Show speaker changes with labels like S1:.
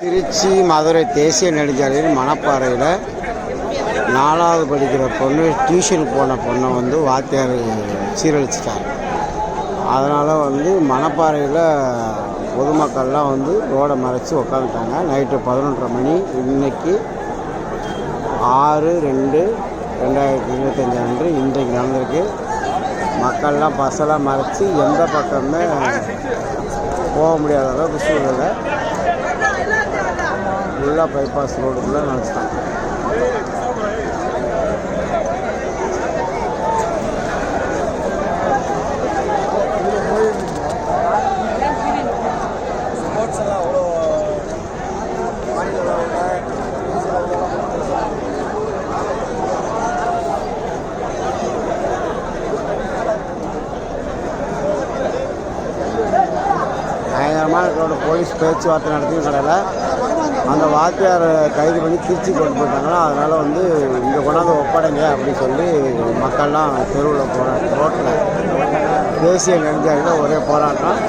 S1: திருச்சி மதுரை தேசிய நெடுஞ்சாலையில் மணப்பாறையில் நாலாவது படிக்கிற பொண்ணு டியூஷனுக்கு போன பொண்ணை வந்து வாத்தியார் சீரழிச்சிட்டார். அதனால் வந்து மணப்பாறையில் பொதுமக்கள்லாம் வந்து ரோடை மறைச்சி உக்காந்துட்டாங்க. நைட்டு பதினொன்றரை மணி. இன்னைக்கு ஆறு ரெண்டு ரெண்டாயிரத்தி இருபத்தஞ்சி அன்று இன்றைக்கு நடந்திருக்கு. மக்கள்லாம் பஸ்ஸெல்லாம் மறைச்சி எந்த பக்கமே போக முடியாத அளவுக்கு சூழ்நிலை. ஃபுல்லாக பைபாஸ் ரோடுக்குள்ளே நினச்சிட்டாங்க
S2: பயங்கரமாக எல்லாம்
S1: போலீஸ் பேச்சுவார்த்தை நடத்தியும் கடையில் அந்த வாத்தியாரை கைது பண்ணி திருச்சி கொண்டு போயிட்டாங்களா? அதனால் வந்து இங்கே கொண்டாந்து ஒப்படைங்க அப்படின்னு சொல்லி மக்கள்லாம் தெருவில் போகிறாங்க ரோட்டில் தேசிய நெடுஞ்சாலையில் ஒரே போராட்டம்.